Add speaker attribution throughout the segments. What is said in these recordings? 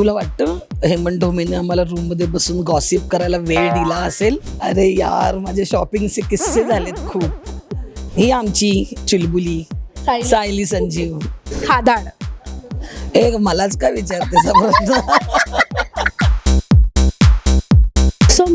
Speaker 1: तुला वाटतं हेमंत ढोमेने आम्हाला रूममध्ये बसून गॉसिप करायला वेळ दिला असेल? अरे यार माझे शॉपिंगचे किस्से झालेत खूप. ही आमची चुलबुली सायली. संजीव.
Speaker 2: खादाड.
Speaker 1: ए मलाच काय विचारते प्रश्न?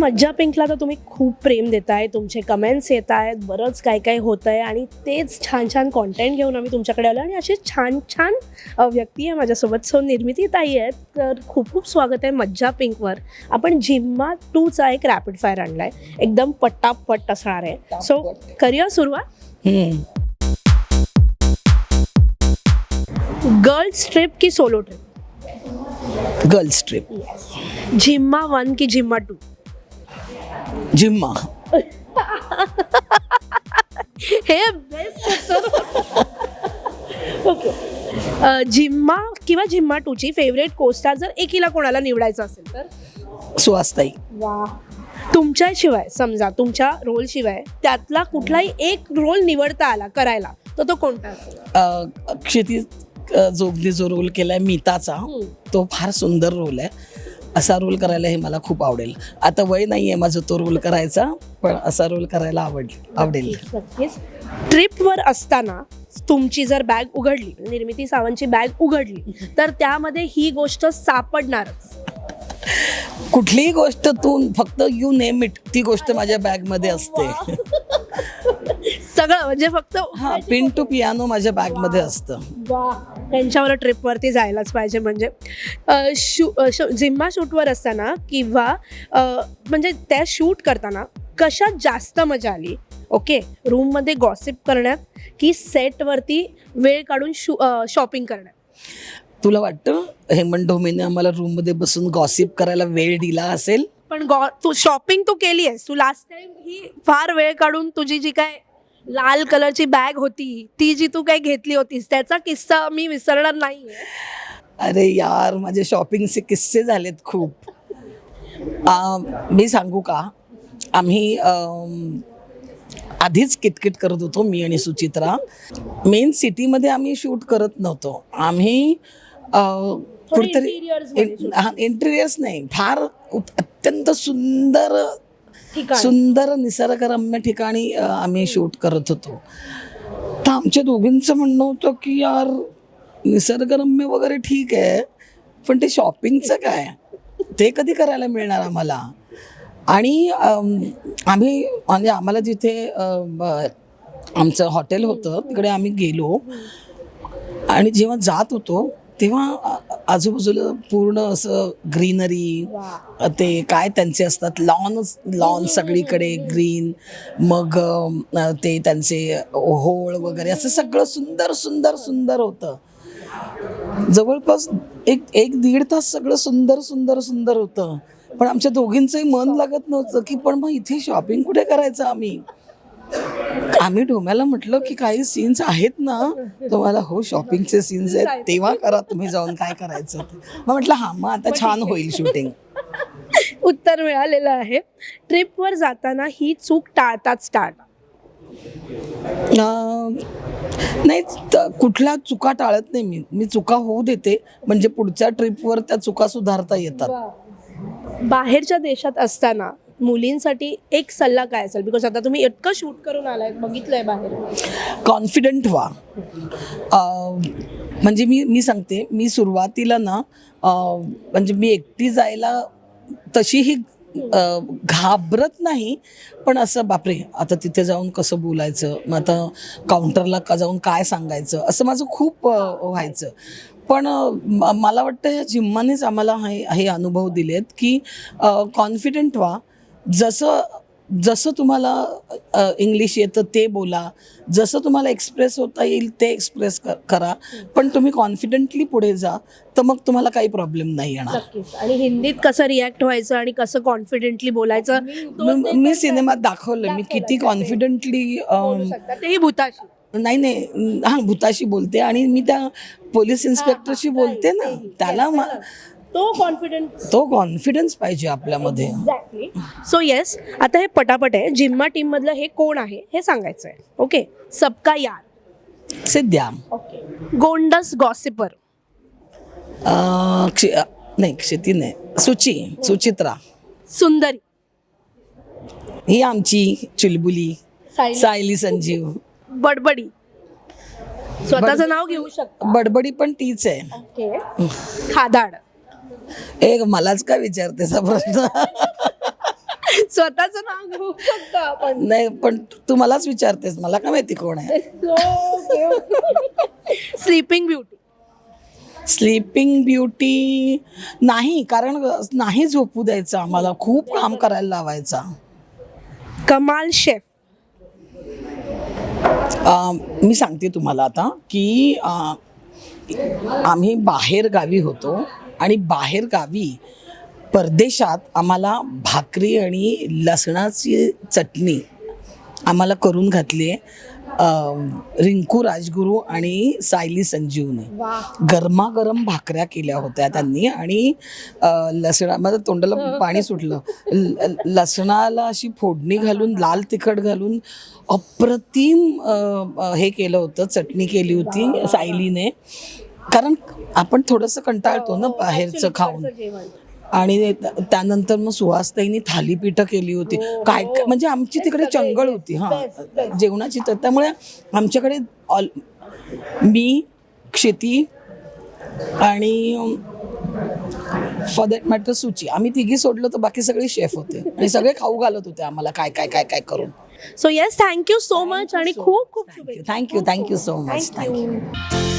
Speaker 2: मज्जा पिंकला तर तुम्ही खूप प्रेम देताय तुमचे कमेंट्स येत आहेत बरंच काय काय होतं आहे आणि तेच छान छान कॉन्टेंट घेऊन आम्ही तुमच्याकडे आलो आणि असे छान छान व्यक्ती आहे माझ्यासोबत. सो निर्मिती ताई आहेत तर खूप खूप स्वागत आहे मज्जा पिंकवर. आपण जिम्मा टूचा एक रॅपिड फायर आणलाय. एकदम पट्टापट असणार आहे. सो करूया सुरुवात. गर्ल्स ट्रिप की solo trip
Speaker 1: girls trip
Speaker 2: Jhimma one की झिम्मा टू
Speaker 1: जिम्मा.
Speaker 2: हे बेस्ट ओके जिम्मा किंवा जिम्मा टूची फेवरेट कोस्टार जर एकीला कोणाला निवडायचं असेल तर?
Speaker 1: सुहासताई.
Speaker 2: वा. तुमच्याशिवाय समजा तुमच्या रोल शिवाय त्यातला कुठलाही एक रोल निवडता आला करायला तर तो कोणता?
Speaker 1: क्षिती अ, जोगने जो रोल केलाय मीताचा तो फार सुंदर रोल आहे. असा रोल करायला हे मला खूप आवडेल. आता वय नाही आहे माझं तो रोल करायचा पण असा रोल करायला आवड आवडेल.
Speaker 2: ट्रिपवर असताना तुमची जर बॅग उघडली निर्मिती सावंतची बॅग उघडली तर त्यामध्ये ही गोष्ट सापडणारच.
Speaker 1: कुठलीही गोष्ट तू फक्त यू नेम इट ती गोष्ट माझ्या बॅगमध्ये असते.
Speaker 2: सगळं म्हणजे फक्त
Speaker 1: हा पिन टू पियानो माझ्या बॅगमध्ये असतं.
Speaker 2: वा त्यांच्यावर ट्रिपवरती जायलाच पाहिजे म्हणजे. अ, शू अ, श- झिम्मा शूटवर असताना किंवा अ, म्हणजे त्या शूट करताना कशात जास्त मजा आली? ओके रूममध्ये गॉसिप करण्यात की सेटवरती वेळ काढून शू शॉपिंग करण्यात?
Speaker 1: तुला वाटतं हेमंत ढोमेने आम्हाला रूममध्ये बसून गॉसिप करायला वेळ दिला असेल?
Speaker 2: पण गॉ तू शॉपिंग तू केली आहेस तू लास्ट टाइम ही फार वेळ काढून तुझी जी काय लाल कलरची बॅग होती ती जी तू काय घेतली होतीस त्याचा किस्सा मी विसरणार नाही
Speaker 1: अरे यार माझे शॉपिंगचे किस्से झालेत खूप. आ, मी सांगू का? आम्ही अम, आधीच किटकिट करत होतो मी आणि सुचित्रा. मेन सिटीमध्ये आम्ही शूट करत नव्हतो. आम्ही अ, कुठेतरी
Speaker 2: interiors मध्ये shoot.
Speaker 1: इंटेरियर्स नाही फार उत- अत्यंत सुंदर सुंदर निसर्गरम्य ठिकाणी आम्ही शूट करत होतो. तर आमच्या दोघींचं म्हणणं होतं की यार निसर्गरम्य वगैरे ठीक आहे पण ते शॉपिंगचं काय? ते कधी करायला मिळणार आम्हाला? आणि आम्ही म्हणजे आम्हाला जिथे आमचं हॉटेल होतं तिकडे आम्ही गेलो. आणि जेव्हा जात होतो तेव्हा आजूबाजूला पूर्ण असं ग्रीनरी ते काय त्यांचे असतात लॉनच लॉन सगळीकडे ग्रीन मग ते त्यांचे होळ वगैरे असं सगळं सुंदर सुंदर सुंदर होतं. जवळपास एक एक दीड तास सगळं सुंदर सुंदर सुंदर होतं. पण आमच्या दोघींचंही मन लागत नव्हतं की पण मग इथे शॉपिंग कुठे करायचं आम्ही? आम्ही डोम्याला म्हटलं की काही सीन्स आहेत ना तुम्हाला हो शॉपिंगचे सीन्स आहेत तेव्हा करा तुम्ही जाऊन काय करायचं ते. मग म्हटलं हा मग आता छान होईल शूटिंग
Speaker 2: उत्तर मिळालेलं आहे. ट्रिपवर जाताना ही चूक टाळताच टाळ.
Speaker 1: अं, नाही त- कुठल्या चुका टाळत नाही मी. मी चुका होऊ देते म्हणजे पुढच्या ट्रिपवर त्या चुका सुधारता येतात.
Speaker 2: बाहेरच्या देशात असताना मुलींसाठी एक सल्ला काय असेल? बिकॉज आता तुम्ही इतकं शूट करून आलाय बघितलंय बाहेर.
Speaker 1: कॉन्फिडंट व्हा. म्हणजे मी मी सांगते मी सुरुवातीला ना म्हणजे मी एकटी जायला तशीही घाबरत नाही पण असं बापरे आता तिथे जाऊन कसं बोलायचं? मग आता काउंटरला का जाऊन काय सांगायचं? असं माझं खूप व्हायचं. पण म- मला वाटतं या जिम्मानेच आम्हाला हे हे अनुभव दिलेत की कॉन्फिडंट व्हा. जसं जसं तुम्हाला इंग्लिश येतं ते बोला. जसं तुम्हाला एक्सप्रेस होता येईल ते एक्सप्रेस करा. पण तुम्ही कॉन्फिडेंटली पुढे जा तर मग तुम्हाला काही प्रॉब्लेम नाही येणार.
Speaker 2: आणि हिंदीत कसं रिॲक्ट व्हायचं आणि कसं कॉन्फिडेंटली बोलायचं
Speaker 1: मी- सिनेमात दाखवलं मी किती कॉन्फिडेंटली.
Speaker 2: तेही भूताशी.
Speaker 1: नाही नाही. हा भूताशी बोलते. आणि मी त्या पोलीस इन्स्पेक्टरशी बोलते ना. त्याला
Speaker 2: तो कॉन्फिडन्स
Speaker 1: तो कॉन्फिडन्स पाहिजे आपल्यामध्ये.
Speaker 2: एक्झॅक्टली सो येस आता हे पटापट आहे. जिम्मा टीम मधलं हे कोण आहे हे सांगायचं आहे ओके सबका यार.
Speaker 1: सिद्ध्या
Speaker 2: ओके गोंडस गॉसिपर
Speaker 1: अं, क्षि- नाही क्षिती नाही. सुची सुचित्रा.
Speaker 2: सुंदरी.
Speaker 1: ही आमची चुलबुली
Speaker 2: सायली.
Speaker 1: सायली संजीव.
Speaker 2: बडबडी. स्वतःचं नाव घेऊ शकता.
Speaker 1: बडबडी पण तीच आहे.
Speaker 2: ओके खादाड.
Speaker 1: एक मलाच का विचारतेस हा प्रश्न?
Speaker 2: स्वतःचं नाव घेऊ शकता आपण.
Speaker 1: नाही पण तू मलाच विचारतेस. मला का माहिती कोण आहे?
Speaker 2: स्लीपिंग ब्युटी
Speaker 1: स्लीपिंग ब्युटी नाही कारण नाही झोपू द्यायचं आम्हाला. खूप काम करायला लावायचा.
Speaker 2: कमाल शेफ.
Speaker 1: अं, मी सांगते तुम्हाला आता की अं, आम्ही बाहेर गावी होतो. आणि बाहेर गावी परदेशात आम्हाला भाकरी आणि लसणाची चटणी आम्हाला करून घातली आहे. रिंकू राजगुरू आणि सायली संजीवने. गरमागरम भाकऱ्या केल्या होत्या त्यांनी आणि लसणा माझं तोंडाला पाणी सुटलं. लसणाला अशी फोडणी घालून लाल तिखट घालून अप्रतिम हे केलं होतं चटणी केली होती सायलीने. कारण आपण थोडंसं कंटाळतो ना बाहेरचं खाऊन. आणि त्यानंतर मग सुहासताईंनी थालीपीठं केली होती. काय काय म्हणजे आमची तिकडे चंगळ होती हां. जेवणाची तर त्यामुळे आमच्याकडे ऑल मी क्षिती आणि फॉर दॅट मॅटर सुची. आम्ही तिघी सोडलो तर बाकी सगळे शेफ होते. आणि सगळे खाऊ घालत होते आम्हाला काय काय काय काय करून.
Speaker 2: So yes thank you so much आणि खूप खूप
Speaker 1: thank you thank you so much
Speaker 2: thank you